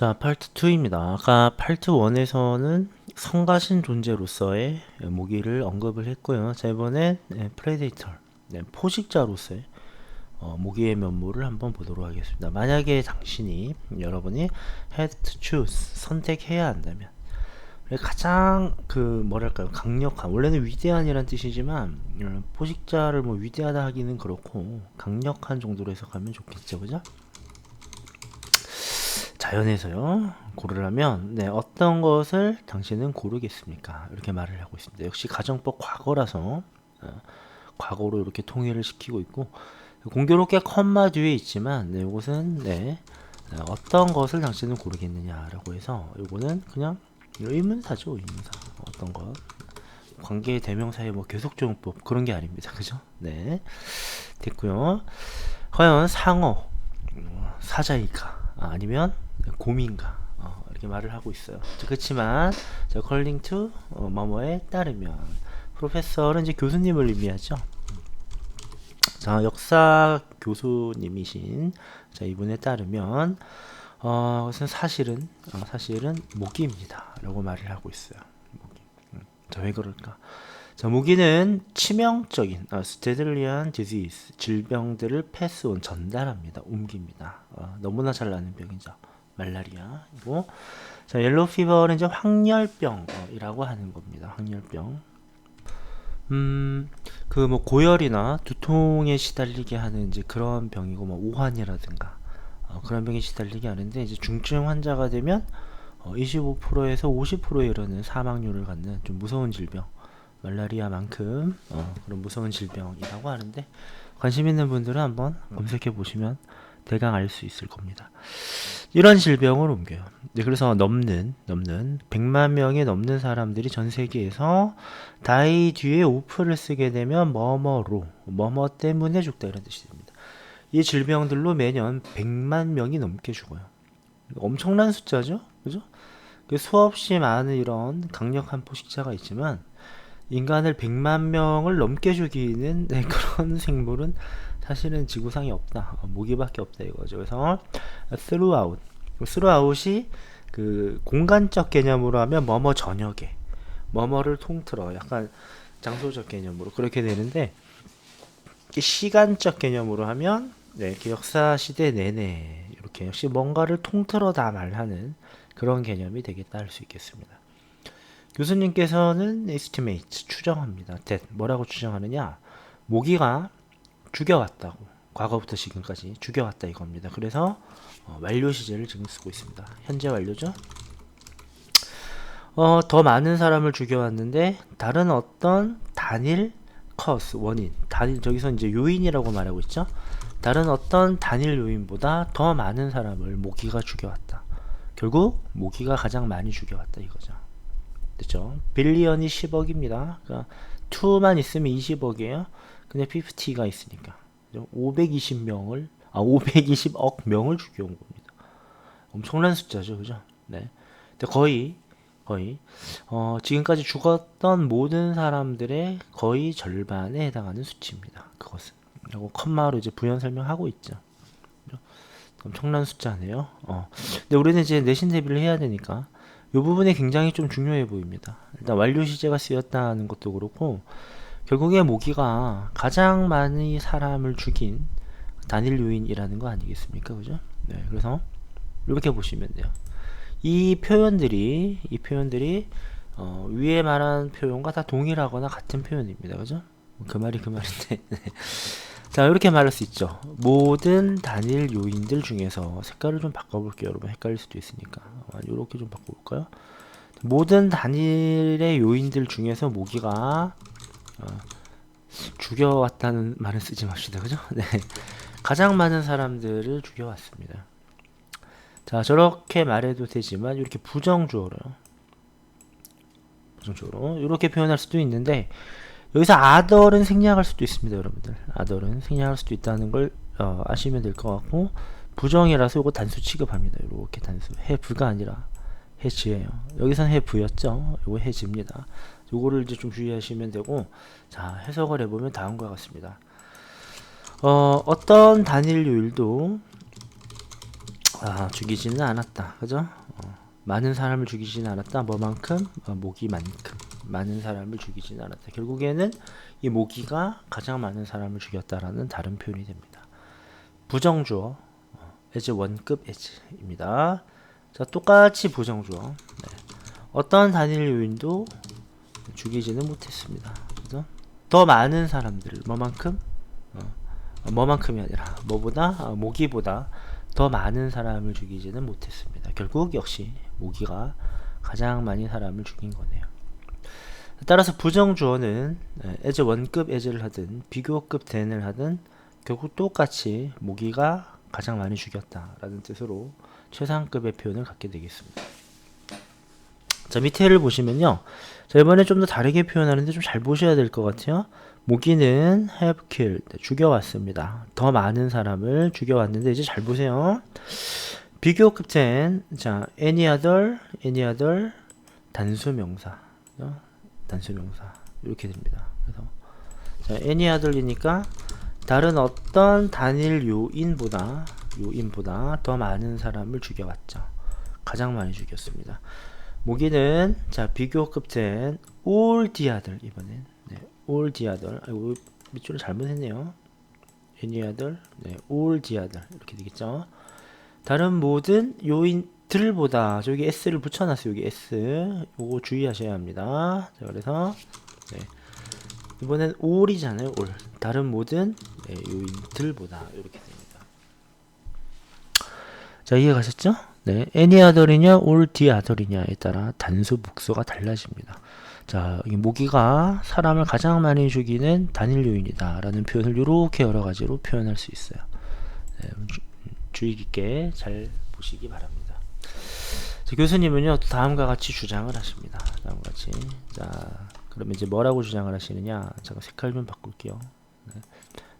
자, 파트 2입니다. 아까 파트 1에서는 성가신 존재로서의 모기를 언급을 했고요. 자, 이번엔 네, 프레데이터, 네, 포식자로서의 어, 모기의 면모를 한번 보도록 하겠습니다. 만약에 당신이 여러분이 had to choose 선택해야 한다면 가장 그 뭐랄까요 강력한 원래는 위대한이란 뜻이지만 음, 포식자를 뭐 위대하다 하기는 그렇고 강력한 정도로 해석하면 좋겠죠, 그죠? 자연에서요 고르라면 네 어떤 것을 당신은 고르겠습니까? 이렇게 말을 하고 있습니다. 역시 가정법 과거라서 어, 과거로 이렇게 통일을 시키고 있고 공교롭게 컴마 뒤에 있지만 네 이것은 네 어, 어떤 것을 당신은 고르겠느냐라고 해서 이거는 그냥 의문사죠 의문사. 어떤 것. 관계 대명사의 뭐 계속조용법 그런 게 아닙니다. 그죠? 네. 됐고요. 과연 상어 어, 사자이가 아니면 고민가 어, 이렇게 말을 하고 있어요. 그렇지만 자, calling to 어, 뭐뭐에 따르면 프로페서는 이제 교수님을 의미하죠. 자, 역사 교수님이신 자, 이분에 따르면 어, 것은 사실은 어, 사실은 모기입니다라고 말을 하고 있어요. 모기. 음, 자, 왜 그럴까? 자, 모기는 치명적인 어, 스테들리안 디지스 질병들을 패스온 전달합니다. 옮깁니다. 어, 너무나 잘 나는 병이죠. 말라리아이고 자 옐로우 피버는 이제 황열병이라고 하는 겁니다. 황열병. 음, 그 뭐 고열이나 두통에 시달리게 하는 이제 그런 병이고 뭐 오한이라든가 어, 그런 병에 시달리게 하는데 이제 중증 환자가 되면 어, 25%에서 50%에 이르는 사망률을 갖는 좀 무서운 질병. 말라리아만큼 어, 그런 무서운 질병이라고 하는데 관심 있는 분들은 한번 검색해 보시면 대강 알 수 있을 겁니다. 이런 질병을 옮겨요. 네, 그래서 넘는 넘는 100만 명이 넘는 사람들이 전 세계에서 다이 뒤에 오프를 쓰게 되면 뭐뭐로 뭐뭐 때문에 죽다 이런 뜻이 됩니다. 이 질병들로 매년 100만 명이 넘게 죽어요. 엄청난 숫자죠, 그죠? 그 수없이 많은 이런 강력한 포식자가 있지만 인간을 100만 명을 넘게 죽이는 네, 그런 생물은 사실은 지구상에 없다. 어, 모기밖에 없다 이거죠. 그래서 throughout, throughout이 그 공간적 개념으로 하면 뭐뭐 저녁에 뭐뭐를 통틀어 약간 장소적 개념으로 그렇게 되는데 시간적 개념으로 하면 네, 역사 시대 내내 이렇게 역시 뭔가를 통틀어 다 말하는 그런 개념이 되겠다 할 수 있겠습니다. 교수님께서는 estimate 추정합니다. that 뭐라고 추정하느냐? 모기가 죽여왔다고 과거부터 지금까지 죽여왔다 이겁니다. 그래서 어, 완료 시제를 지금 쓰고 있습니다. 현재 완료죠. 어, 더 많은 사람을 죽여왔는데 다른 어떤 단일 커스 원인 단일 저기서 이제 요인이라고 말하고 있죠. 다른 어떤 단일 요인보다 더 많은 사람을 모기가 죽여왔다. 결국 모기가 가장 많이 죽여왔다 이거죠. 됐죠? 빌리언이 10억입니다. 그러니까 2만 있으면 20억이에요. 근데 50가 있으니까 520명을 아 520억 명을 죽여온 겁니다. 엄청난 숫자죠, 그죠? 네. 근데 거의 거의 어, 지금까지 죽었던 모든 사람들의 거의 절반에 해당하는 수치입니다. 그것은 그리고 컴마로 이제 부연 설명하고 있죠. 엄청난 숫자네요. 어. 근데 우리는 이제 내신 대비를 해야 되니까 이 부분이 굉장히 좀 중요해 보입니다. 일단 완료 시제가 쓰였다는 것도 그렇고 결국에 모기가 가장 많이 사람을 죽인 단일 요인이라는 거 아니겠습니까? 그죠? 네, 그래서 이렇게 보시면 돼요. 이 표현들이 이 표현들이 어, 위에 말한 표현과 다 동일하거나 같은 표현입니다. 그죠? 그 말이 그 말인데. 네. 자, 이렇게 말할 수 있죠. 모든 단일 요인들 중에서 색깔을 좀 바꿔볼게요. 여러분 헷갈릴 수도 있으니까. 이렇게 좀 바꿔볼까요? 모든 단일의 요인들 중에서 모기가 어, 죽여왔다는 말은 쓰지 맙시다. 그죠? 네. 가장 많은 사람들을 죽여왔습니다. 자, 저렇게 말해도 되지만, 이렇게 부정주어로, 부정주어로, 이렇게 표현할 수도 있는데, 여기서 아덜은 생략할 수도 있습니다, 여러분들. 아덜은 생략할 수도 있다는 걸 어, 아시면 될 것 같고, 부정이라서 이거 단수 취급합니다. 이렇게 단수. 해부가 아니라 해지예요. 여기선 해부였죠. 이거 해지입니다. 요거를 이제 좀 주의하시면 되고 자 해석을 해보면 다음과 같습니다. 어, 어떤 단일 요일도 아, 죽이지는 않았다. 그죠? 어, 많은 사람을 죽이지는 않았다. 뭐만큼? 어, 모기만큼. 많은 사람을 죽이지는 않았다. 결국에는 이 모기가 가장 많은 사람을 죽였다라는 다른 표현이 됩니다. 부정주어, 어, as 원급 as입니다. 자, 똑같이 부정주어. 네. 어떤 단일 요인도 죽이지는 못했습니다. 그죠? 더 많은 사람들을 뭐만큼? 어, 뭐만큼이 아니라 뭐보다 어, 모기보다 더 많은 사람을 죽이지는 못했습니다. 결국 역시 모기가 가장 많이 사람을 죽인 거네요. 따라서 부정주어는 as 원급 as를 하든 비교급 then을 하든 결국 똑같이 모기가 가장 많이 죽였다 라는 뜻으로 최상급의 표현을 갖게 되겠습니다. 자 밑에를 보시면요. 자 이번에 좀 더 다르게 표현하는데 좀 잘 보셔야 될 것 같아요. 모기는 have killed 죽여왔습니다. 더 많은 사람을 죽여왔는데 이제 잘 보세요. 비교급 ten 자 any other any other 단수 명사 어? 단수 명사 이렇게 됩니다. 그래서 자 any other이니까 다른 어떤 단일 요인보다 요인보다 더 많은 사람을 죽여왔죠. 가장 많이 죽였습니다. 모기는 자 비교급 ten all the 이번엔 네, all the 아이고 밑줄을 잘못했네요. any other 네, all the 이렇게 되겠죠. 다른 모든 요인 들보다 저기 s를 붙여놨어요. 여기 s 요거 주의하셔야 합니다. 자 그래서 네. 이번엔 all이잖아요. all 다른 모든 네, 요인들보다 이렇게 됩니다. 자 이해 가셨죠? 네, any other이냐 the other이냐에 따라 단수 복수가 달라집니다. 자, 이 모기가 사람을 가장 많이 죽이는 단일 요인이다 라는 표현을 이렇게 여러 가지로 표현할 수 있어요. 네, 주, 주의 깊게 잘 보시기 바랍니다. 자, 교수님은요 다음과 같이 주장을 하십니다. 다음과 같이 자 그러면 이제 뭐라고 주장을 하시느냐? 잠깐 색깔 좀 바꿀게요. 네.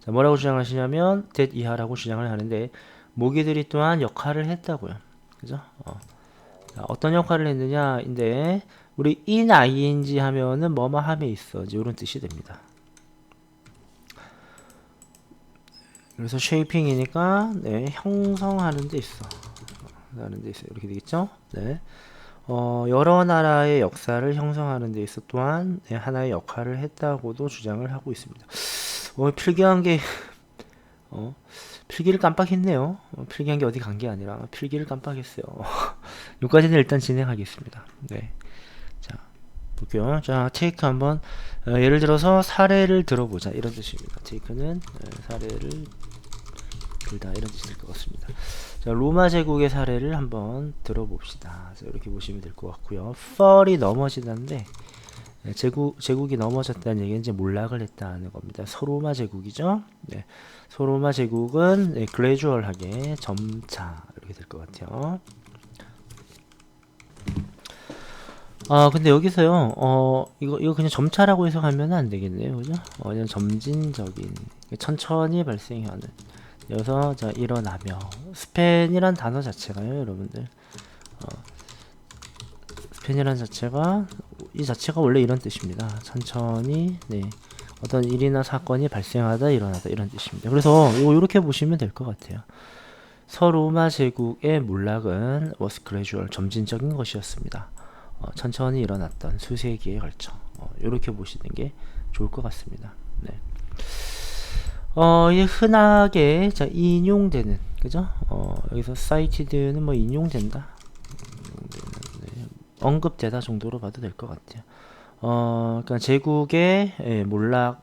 자 뭐라고 주장을 하시냐면 that 이하라고 주장을 하는데 모기들이 또한 역할을 했다고요. 그죠? 어. 자, 어떤 역할을 했느냐인데 우리 in ing 하면은 뭐뭐 함에 있어 이런 뜻이 됩니다. 그래서 쉐이핑이니까 네, 형성하는 데 있어. 하는 데 있어. 이렇게 되겠죠? 네. 어, 여러 나라의 역사를 형성하는 데 있어 또한 네, 하나의 역할을 했다고도 주장을 하고 있습니다. 어, 필기한 게 어, 필기를 깜빡했네요. 어, 필기한 게 어디 간 게 아니라 필기를 깜빡했어요. 여기까지는 일단 진행하겠습니다. 네. 자, 볼게요. 자, 테이크 한번 어, 예를 들어서 사례를 들어보자 이런 뜻입니다. 테이크는 어, 사례를 들다 이런 뜻이 될 것 같습니다. 자, 로마 제국의 사례를 한번 들어봅시다. 자, 이렇게 보시면 될 것 같고요. 펄이 넘어지는데 네, 제국 제국이 넘어졌다는 얘기는 이제 몰락을 했다는 겁니다. 서로마 제국이죠. 네, 서로마 제국은 네, 그레주얼하게 점차 이렇게 될 것 같아요. 아 근데 여기서요 어 이거 이거 그냥 점차라고 해석하면 안 되겠네요 그죠 어 그냥 점진적인 천천히 발생하는 여기서 자 일어나며. 스팬이란 단어 자체가요 여러분들. 어, 스팬이란 자체가 이 자체가 원래 이런 뜻입니다. 천천히 네. 어떤 일이나 사건이 발생하다 일어나다 이런 뜻입니다. 그래서 이거 이렇게 보시면 될 것 같아요. 서로마 제국의 몰락은 was gradual 점진적인 것이었습니다. 어, 천천히 일어났던 수세기에 걸쳐. 어, 이렇게 보시는 게 좋을 것 같습니다. 네. 어, 이 흔하게 자, 인용되는 그죠? 어, 여기서 cited는 뭐 인용된다. 네, 언급되다 정도로 봐도 될 것 같아요. 어, 그러니까 제국의 예, 몰락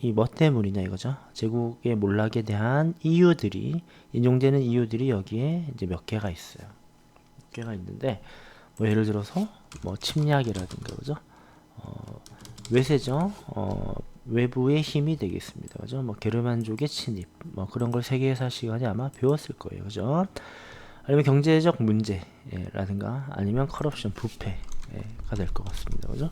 이뭐 때문이냐 이거죠. 제국의 몰락에 대한 이유들이 인용되는 이유들이 여기에 이제 몇 개가 있어요. 몇 개가 있는데 뭐 예를 들어서 뭐 침략이라든가 그죠? 어, 외세죠. 어, 외부의 힘이 되겠습니다. 그죠? 뭐 게르만족의 침입, 뭐 그런 걸 세계사 시간에 아마 배웠을 거예요. 그죠? 아니면 경제적 문제라든가 아니면 커럽션, 부패가 될 것 같습니다. 그죠?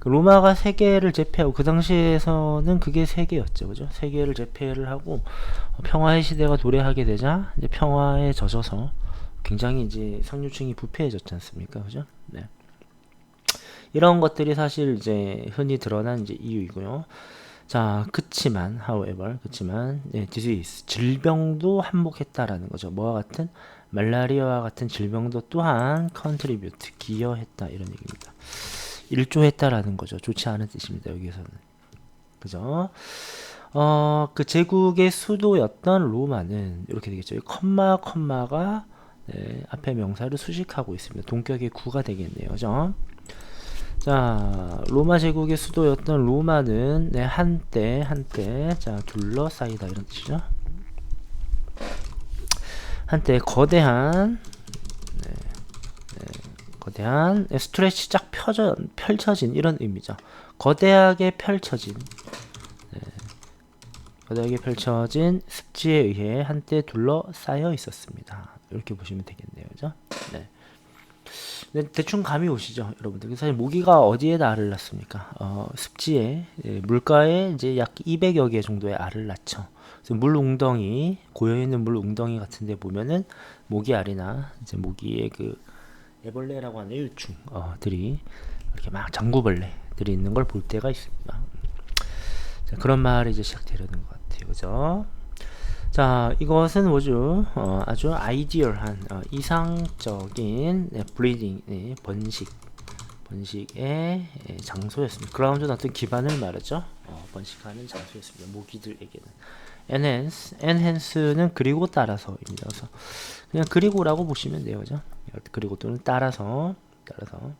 그 로마가 세계를 제패하고 그 당시에서는 그게 세계였죠. 그죠? 세계를 제패를 하고 평화의 시대가 도래하게 되자 이제 평화에 젖어서 굉장히 이제 상류층이 부패해졌지 않습니까? 그죠? 네. 이런 것들이 사실 이제 흔히 드러난 이제 이유이고요. 자, 그치만, however, 그치만, 네, disease, 질병도 한몫했다라는 거죠. 뭐와 같은 말라리아와 같은 질병도 또한 컨트리뷰트 기여했다 이런 얘기입니다. 일조했다라는 거죠. 좋지 않은 뜻입니다. 여기서는 그죠? 어, 그 제국의 수도였던 로마는 이렇게 되겠죠. 이 컴마 컴마가 네, 앞에 명사를 수식하고 있습니다. 동격의 구가 되겠네요. 그죠? 자, 로마 제국의 수도였던 로마는 네, 한때 한때 자, 둘러싸이다 이런 뜻이죠. 한때 거대한 네, 네, 거대한 네, 스트레치 쫙 펴져, 펼쳐진 이런 의미죠. 거대하게 펼쳐진 네, 거대하게 펼쳐진 습지에 의해 한때 둘러싸여 있었습니다. 이렇게 보시면 되겠네요. 그죠? 네. 네, 대충 감이 오시죠, 여러분들. 사실 모기가 어디에 알을 낳습니까? 어, 습지에 예, 물가에 이제 약 200여 개 정도의 알을 낳죠. 그래서 물 웅덩이 고여 있는 물 웅덩이 같은데 보면은 모기 알이나 이제 모기의 그 애벌레라고 하는 유충들이 이렇게 막 장구벌레들이 있는 걸 볼 때가 있습니다. 자, 그런 말이 이제 시작되려는 것 같아요, 그죠? 자, 이것은 뭐죠? 어, 아주 아이디얼한 어, 이상적인 네, 브리딩 네, 번식 번식의 예, 장소였습니다. 그라운드는 어떤 기반을 말하죠. 어, 번식하는 장소였습니다. 모기들에게는 enhance, enhance는 그리고 따라서입니다. 그래서 그냥 그리고라고 보시면 돼요, 그죠? 그리고 또는 따라서 따라서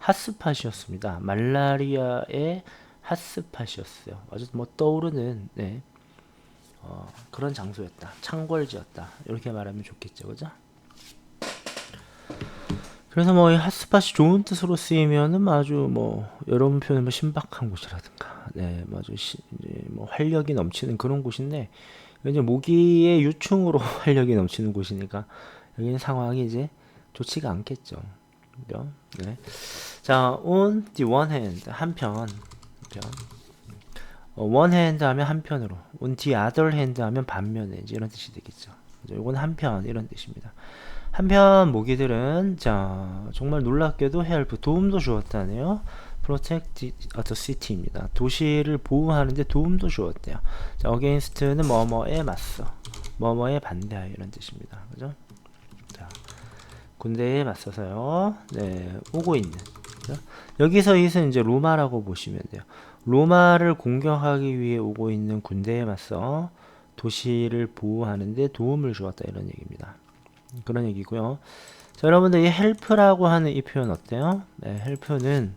핫스팟이었습니다. 말라리아의 핫스팟이었어요. 아주 뭐 떠오르는 네. 어, 그런 장소였다. 창궐지였다. 이렇게 말하면 좋겠죠, 그죠? 그래서 뭐 이 핫스팟이 좋은 뜻으로 쓰이면은 뭐 아주 뭐 여러분 표현은 뭐 신박한 곳이라든가, 네, 뭐 아주 시, 뭐 활력이 넘치는 그런 곳인데 이제 모기의 유충으로 활력이 넘치는 곳이니까 여기는 상황이 이제 좋지가 않겠죠. 그죠? 네. 자, on the one hand 한편, 그죠? 어, one hand 하면 한편으로, on the other 하면 반면에 이런 뜻이 되겠죠. 이건 한편 이런 뜻입니다. 한편 모기들은 자 정말 놀랍게도 help 도움도 주었다네요. protect the city입니다. 도시를 보호하는데 도움도 주었대요. 자 against는 뭐뭐에 맞서, 뭐뭐에 반대하여 이런 뜻입니다. 그죠? 자 군대에 맞서서요. 네 오고 있는. 그죠? 여기서 이것은 이제 로마라고 보시면 돼요. 로마를 공격하기 위해 오고 있는 군대에 맞서 도시를 보호하는데 도움을 주었다 이런 얘기입니다. 그런 얘기고요. 자, 여러분들 이 help라고 하는 이 표현 어때요? 네, help는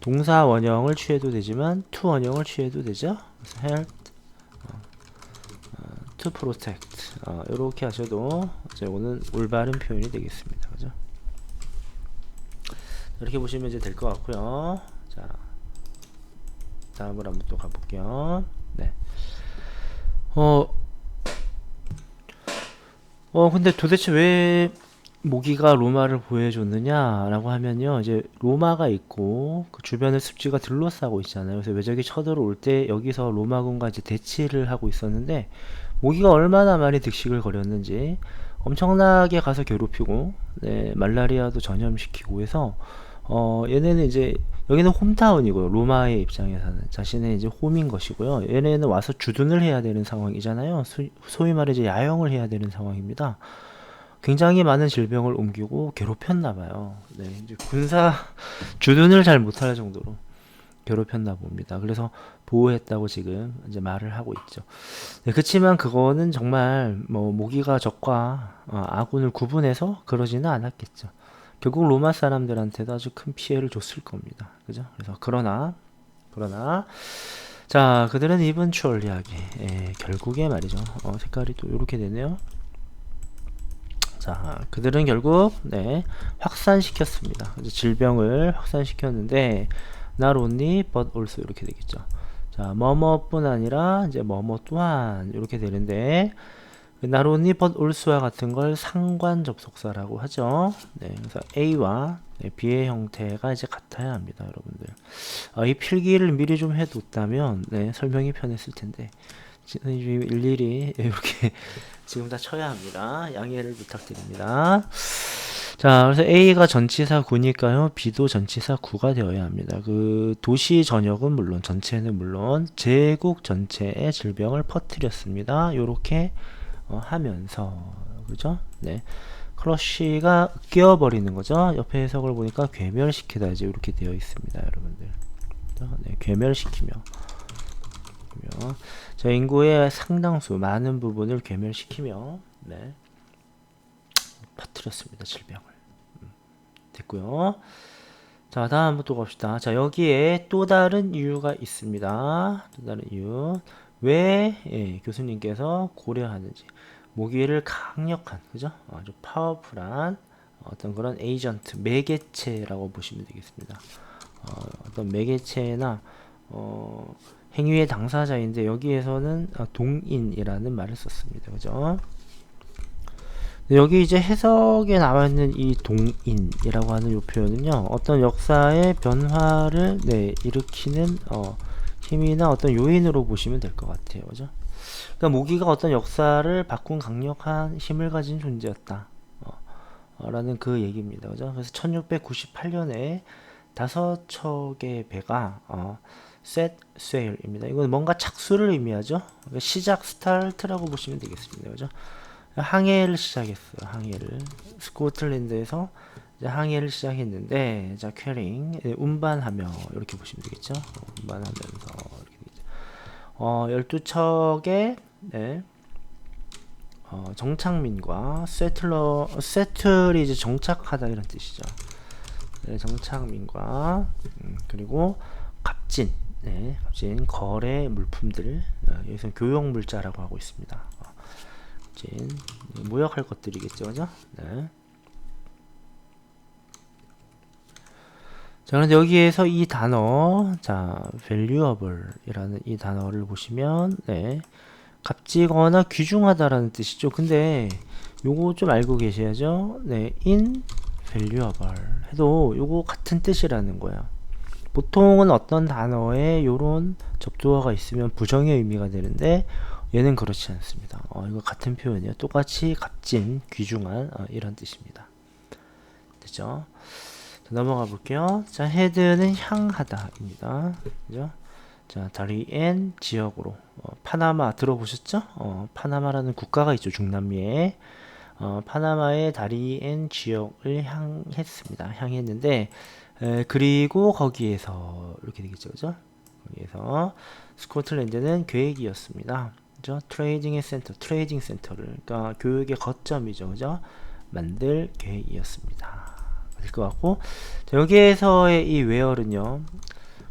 동사 원형을 취해도 되지만 to 원형을 취해도 되죠. help 어, 어, to protect 어, 이렇게 하셔도 이거는 올바른 표현이 되겠습니다. 그죠? 이렇게 보시면 이제 될 것 같고요. 자, 다음으로 한번 또 가볼게요. 네. 어, 어, 근데 도대체 왜 모기가 로마를 보여줬느냐라고 하면요. 이제 로마가 있고 그 주변을 습지가 둘러싸고 있잖아요. 그래서 외적이 쳐들어올 때 여기서 로마군과 이제 대치를 하고 있었는데 모기가 얼마나 많이 득식을 거렸는지 엄청나게 가서 괴롭히고 네, 말라리아도 전염시키고 해서 어, 얘네는 이제 여기는 홈타운이고요. 로마의 입장에서는 자신의 이제 홈인 것이고요. 얘네는 와서 주둔을 해야 되는 상황이잖아요. 소, 위 말해 이제 야영을 해야 되는 상황입니다. 굉장히 많은 질병을 옮기고 괴롭혔나 봐요. 네, 이제 군사 주둔을 잘 못할 정도로 괴롭혔나 봅니다. 그래서 보호했다고 지금 이제 말을 하고 있죠. 네, 그렇지만 그거는 정말 뭐 모기가 적과 어, 아군을 구분해서 그러지는 않았겠죠. 결국 로마 사람들한테도 아주 큰 피해를 줬을 겁니다. 그죠? 그래서 그러나 그러나 자 그들은 입은 추얼리하게 예, 결국에 말이죠. 어, 색깔이 또 이렇게 되네요. 자 그들은 결국 네, 확산시켰습니다. 질병을 확산시켰는데 not only but also 이렇게 되겠죠. 자 뭐뭐뿐 아니라 이제 뭐뭐 또한 이렇게 되는데 나로니 but also와 같은 걸 상관 접속사라고 하죠. 네, 그래서 A와 네, B의 형태가 이제 같아야 합니다, 여러분들. 어, 이 필기를 미리 좀 해뒀다면 네, 설명이 편했을 텐데 일일이 이렇게 지금 다 쳐야 합니다. 양해를 부탁드립니다. 자, 그래서 A가 전치사 구니까요. B도 전치사 구가 되어야 합니다. 그 도시 전역은 물론 전체는 물론 제국 전체에 질병을 퍼뜨렸습니다. 요렇게 어, 하면서 그죠? 네. 크러쉬가 끼어버리는 거죠. 옆에 해석을 보니까 괴멸시키다 이제 이렇게 되어 있습니다, 여러분들. 네, 괴멸시키며. 괴멸. 자, 인구의 상당수, 많은 부분을 괴멸시키며, 네. 퍼뜨렸습니다, 질병을. 음, 됐고요. 자, 다음 또 갑시다. 자, 여기에 또 다른 이유가 있습니다. 또 다른 이유. 왜 예, 교수님께서 고려하는지. 모기를 강력한, 그죠? 아주 파워풀한 어떤 그런 에이전트, 매개체라고 보시면 되겠습니다. 어, 어떤 매개체나 어, 행위의 당사자인데 여기에서는 어, 동인이라는 말을 썼습니다. 그죠? 네, 여기 이제 해석에 나와 있는 이 동인이라고 하는 이 표현은요, 어떤 역사의 변화를 네, 일으키는 어, 힘이나 어떤 요인으로 보시면 될 것 같아요. 그죠? 그러니까 모기가 어떤 역사를 바꾼 강력한 힘을 가진 존재였다. 어, 어, 라는 그 얘기입니다. 그죠? 그래서 1698년에 다섯 척의 배가 어, set sail입니다. 이건 뭔가 착수를 의미하죠. 그러니까 시작 스타트라고 보시면 되겠습니다. 그죠? 항해를 시작했어요. 항해를 스코틀랜드에서 항해를 시작했는데 자 퀘링 예, 운반하며 이렇게 보시면 되겠죠. 어, 운반하면서 이렇게. 어 12척의 네. 어, 정착민과 세틀러 세틀이 이제 정착하다 이런 뜻이죠. 네, 정착민과 음, 그리고 갑진 네, 갑진 거래 물품들 어, 여기서 교역 물자라고 하고 있습니다. 어, 갑진 네, 무역할 것들이겠죠, 그죠? 네. 자, 그런데 여기에서 이 단어, 자, valuable이라는 이 단어를 보시면, 네, 값지거나 귀중하다라는 뜻이죠. 근데 요거 좀 알고 계셔야죠. 네, invaluable 해도 요거 같은 뜻이라는 거야. 보통은 어떤 단어에 요런 접두어가 있으면 부정의 의미가 되는데 얘는 그렇지 않습니다. 어, 이거 같은 표현이에요. 똑같이 값진, 귀중한 어, 이런 뜻입니다. 됐죠? 자, 넘어가 볼게요. 자, 헤드는 향하다입니다. 그죠? 자, 다리엔 지역으로 어, 파나마 들어보셨죠? 어, 파나마라는 국가가 있죠. 중남미에. 어, 파나마의 다리엔 지역을 향했습니다. 향했는데 에, 그리고 거기에서 이렇게 되겠죠. 그죠? 거기에서 스코틀랜드는 계획이었습니다. 그죠? 트레이딩의 센터, 트레이딩 센터를 그러니까 교육의 거점이죠. 그죠? 만들 계획이었습니다. 될 것 같고 자, 여기에서의 이 웨어는요.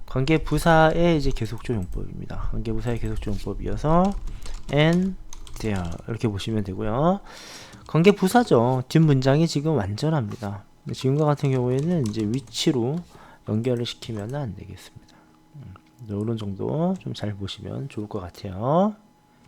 관계 부사의 이제 계속조 용법입니다. 관계 부사의 계속조 용법이어서 and there 이렇게 보시면 되고요. 관계 부사죠. 뒷 문장이 지금 완전합니다. 지금과 같은 경우에는 이제 위치로 연결을 시키면 안 되겠습니다. 음, 이런 정도 좀 잘 보시면 좋을 것 같아요.